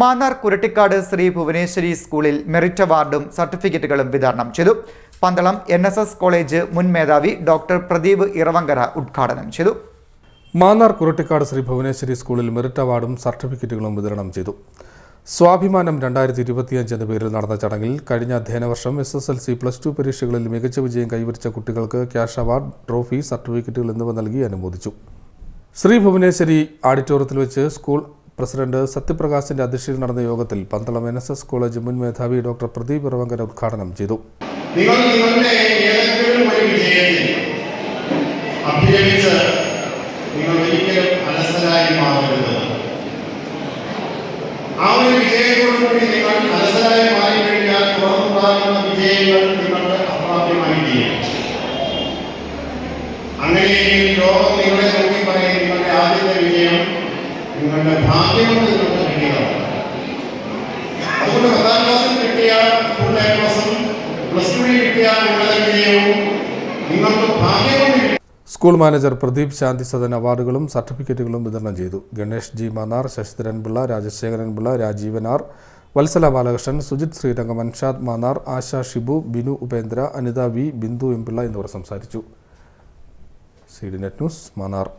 മാന്നാർ കുരട്ടിക്കാട് ശ്രീ ഭുവനേശ്വരി സ്കൂളിൽ മെറിറ്റ് അവാർഡും സർട്ടിഫിക്കറ്റുകളും വിതരണം ചെയ്തു. പന്തളം എൻ കോളേജ് മുൻ മേധാവി ഡോക്ടർ പ്രദീപ് ഇറവങ്കര ഉദ്ഘാടനം ചെയ്തു. മാന്നാർ കുരട്ടിക്കാട് ശ്രീ ഭുവനേശ്വരി സ്കൂളിൽ മെറിറ്റ് അവാർഡും സർട്ടിഫിക്കറ്റുകളും വിതരണം ചെയ്തു. സ്വാഭിമാനം രണ്ടായിരത്തി ഇരുപത്തിയഞ്ച് എന്ന പേരിൽ നടന്ന ചടങ്ങിൽ കഴിഞ്ഞ അധ്യയന വർഷം S S L C plus two പരീക്ഷകളിൽ മികച്ച വിജയം കൈവരിച്ച കുട്ടികൾക്ക് ക്യാഷ് അവാർഡ് ട്രോഫി സർട്ടിഫിക്കറ്റുകൾ എന്നിവ നൽകി അനുമോദിച്ചു. ശ്രീ ഭുവനേശ്വരി ഓഡിറ്റോറിയത്തിൽ വെച്ച് സ്കൂൾ പ്രസിഡന്റ് സത്യപ്രകാശിന്റെ അധ്യക്ഷതയിൽ നടന്ന യോഗത്തിൽ Pandalam N S S college മുൻ മേധാവി ഡോക്ടർ പ്രദീപ് ഇറവങ്കര ഉദ്ഘാടനം ചെയ്തു. ആ വിജയങ്ങൾ അങ്ങനെയെങ്കിൽ ലോകം നിങ്ങളെ നോക്കി പറയും നിങ്ങളുടെ ആദ്യത്തെ വിജയം നിങ്ങളുടെ ഭാഗ്യം കൊണ്ട് നിങ്ങൾക്ക് കിട്ടിയതാണ്. അതുകൊണ്ട് പത്താം ക്ലാസ്സിൽ എ പ്ലസും ടുവിൽ നിങ്ങൾക്ക് സ്കൂൾ മാനേജർ പ്രദീപ് ശാന്തി സദൻ അവാർഡുകളും സർട്ടിഫിക്കറ്റുകളും വിതരണം ചെയ്തു. ഗണേഷ് ജി മനാർ ശശിധരൻ പിള്ള രാജശേഖരൻ പിള്ള രാജീവൻ ആർ വത്സല ബാലകൃഷ്ണൻ സുജിത് ശ്രീരംഗം അൻഷാദ് മാന്നാർ ആശ ഷിബു ബിനു ഉപേന്ദ്ര അനിത വി ബിന്ദു എംപിള്ള എന്നിവർ സംസാരിച്ചു. C D net news Mannar.